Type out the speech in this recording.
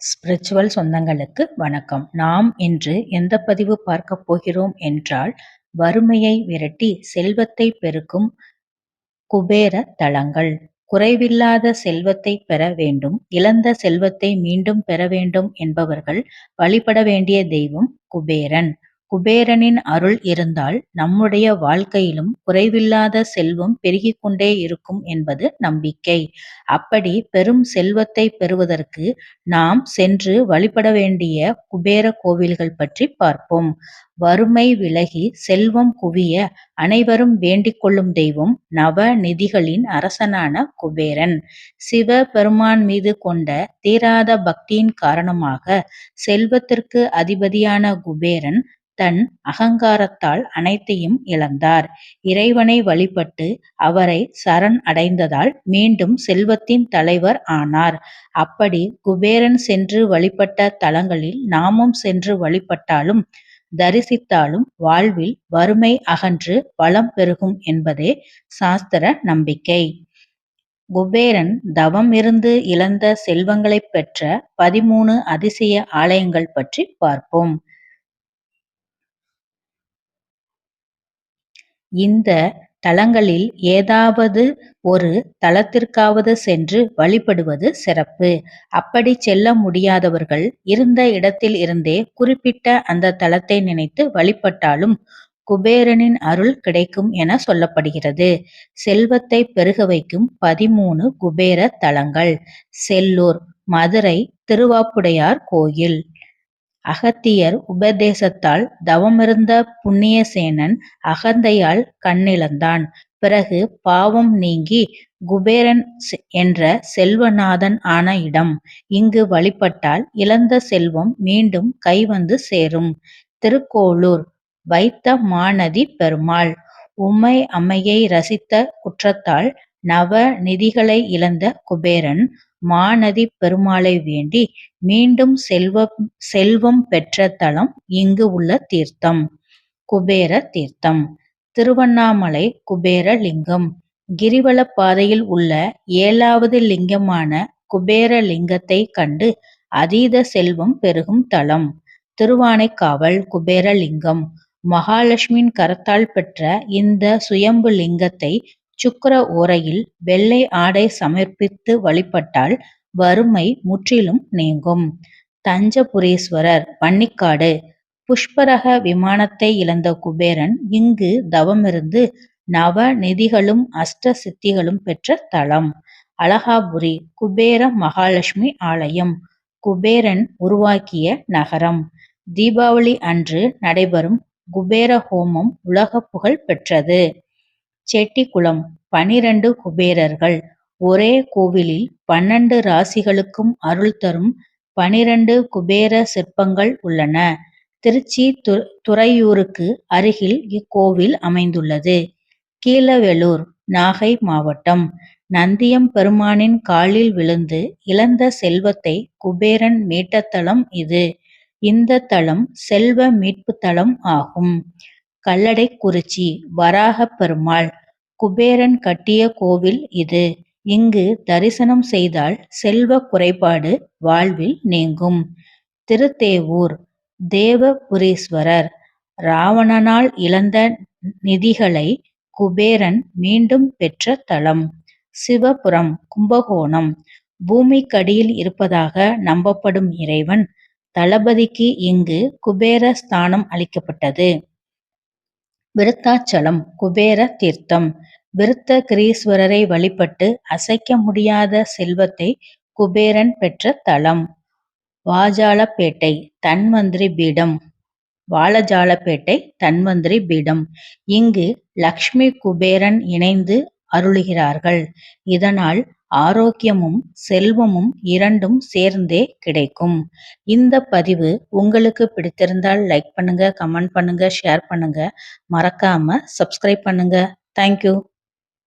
Spiritual சொந்தங்களுக்கு வணக்கம். நாம் இன்று எந்த பதிவு பார்க்க போகிறோம் என்றால் வறுமையை விரட்டி செல்வத்தை பெருக்கும் குபேர தளங்கள் குறைவில்லாத செல்வத்தை பெற வேண்டும். இழந்த செல்வத்தை மீண்டும் பெற வேண்டும் என்பவர்கள் வழிபட வேண்டிய தெய்வம் குபேரன். குபேரனின் அருள் இருந்தால் நம்முடைய வாழ்க்கையிலும் குறைவில்லாத செல்வம் பெருகிக் கொண்டே இருக்கும் என்பது நம்பிக்கை. அப்படி பெரும் செல்வத்தை பெறுவதற்கு நாம் சென்று வழிபட வேண்டிய குபேர கோவில்கள் பற்றி பார்ப்போம். வறுமை விலகி செல்வம் குவிய அனைவரும் வேண்டிக் கொள்ளும் தெய்வம் நவ நிதிகளின் அரசனான குபேரன். சிவ பெருமான் மீது கொண்ட தீராத பக்தியின் காரணமாக செல்வத்திற்கு அதிபதியான குபேரன் தன் அகங்காரத்தால் அனைத்தையும் இழந்தார். இறைவனை வழிபட்டு அவரை சரண் அடைந்ததால் மீண்டும் செல்வத்தின் தலைவர் ஆனார். அப்படி குபேரன் சென்று வழிபட்ட தலங்களில் நாமும் சென்று வழிபட்டாலும் தரிசித்தாலும் வாழ்வில் வறுமை அகன்று வளம் பெருகும் என்பதே சாஸ்திர நம்பிக்கை. குபேரன் தவம் இருந்து இழந்த செல்வங்களைப் பெற்ற பதிமூணு அதிசய ஆலயங்கள் பற்றி பார்ப்போம். இந்த தலங்களில் ஏதாவது ஒரு தலத்திற்காவது சென்று வழிபடுவது சிறப்பு. அப்படி செல்ல முடியாதவர்கள் இருந்த இடத்தில் இருந்தே குறிப்பிட்ட அந்த தலத்தை நினைத்து வழிபட்டாலும் குபேரனின் அருள் கிடைக்கும் என சொல்லப்படுகிறது. செல்வத்தை பெருக வைக்கும் பதிமூணு குபேர தலங்கள். செல்லூர் மதுரை திருவாப்புடையார் கோயில். அகத்தியர் உபதேசத்தால் தவமிருந்த புண்ணியசேனன் அகந்தையால் கண்ணிழந்தான். பிறகு பாவம் நீங்கி குபேரன் என்ற செல்வநாதன் ஆன இடம். இங்கு வழிபட்டால் இழந்த செல்வம் மீண்டும் கைவந்து சேரும். திருக்கோளூர் வைத்த மாநதி பெருமாள். உமை அம்மையை ரசித்த குற்றத்தால் நவ நிதிகளை இழந்த குபேரன் மாநதி பெருமாளை வேண்டி மீண்டும் செல்வம் செல்வம் பெற்ற தலம் இங்கு உள்ள தீர்த்தம் குபேர தீர்த்தம். திருவண்ணாமலை குபேர லிங்கம் கிரிவல பாதையில் உள்ள ஏழாவது லிங்கமான குபேர லிங்கத்தை கண்டு அதீத செல்வம் பெருகும் தலம். திருவானைக்காவல் குபேரலிங்கம். மகாலட்சுமியின் கரத்தால் பெற்ற இந்த சுயம்பு லிங்கத்தை சுக்கர ஓரையில் வெள்ளை ஆடை சமர்ப்பித்து வழிபட்டால் வறுமை முற்றிலும் நீங்கும். தஞ்சபுரீஸ்வரர் வன்னிக்காடு புஷ்பரக விமானத்தை இழந்த குபேரன் இங்கு தவமிருந்து நவ நிதிகளும் அஷ்ட சித்திகளும் பெற்ற தலம். அழகாபுரி குபேர மகாலட்சுமி ஆலயம். குபேரன் உருவாக்கிய நகரம். தீபாவளி அன்று நடைபெறும் குபேர ஹோமம் உலக புகழ் பெற்றது. செட்டிக்குளம் பனிரண்டு குபேரர்கள். ஒரே கோவிலில் பன்னெண்டு ராசிகளுக்கும் அருள் தரும் பனிரண்டு குபேர சிற்பங்கள் உள்ளன. திருச்சி து துறையூருக்கு அருகில் இக்கோவில் அமைந்துள்ளது. கீழவேலூர் நாகை மாவட்டம். நந்தியம் பெருமானின் காலில் விழுந்து இழந்த செல்வத்தை குபேரன் மீட்ட தலம் இது. இந்த தலம் செல்வ மீட்பு தலம் ஆகும். கல்லடைக்குறிச்சி வராக பெருமாள் குபேரன் கட்டிய கோவில் இது. இங்கு தரிசனம் செய்தால் செல்வ குறைபாடு வாழ்வில் நீங்கும். திருத்தேவூர் தேவபுரீஸ்வரர் ராவணனால் இழந்த நிதிகளை குபேரன் மீண்டும் பெற்ற தலம். சிவபுரம் கும்பகோணம் பூமிக்கடியில் இருப்பதாக நம்பப்படும் இறைவன் தளபதிக்கு இங்கு குபேர ஸ்தானம் அளிக்கப்பட்டது. விருத்தாச்சலம் குபேர தீர்த்தம். விருத்த கிரீஸ்வரரை வழிபட்டு அசைக்க முடியாத செல்வத்தை குபேரன் பெற்ற தலம். வாஜாலப்பேட்டை தன்வந்திரி பீடம். வாழஜாலப்பேட்டை தன்வந்திரி பீடம். இங்கு லக்ஷ்மி குபேரன் இணைந்து அருளுகிறார்கள். இதனால் ஆரோக்கியமும் செல்வமும் இரண்டும் சேர்ந்தே கிடைக்கும். இந்த பதிவு உங்களுக்கு பிடித்திருந்தால் லைக் பண்ணுங்க கமெண்ட் பண்ணுங்க ஷேர் பண்ணுங்க. மறக்காம சப்ஸ்கிரைப் பண்ணுங்க. தேங்க்யூ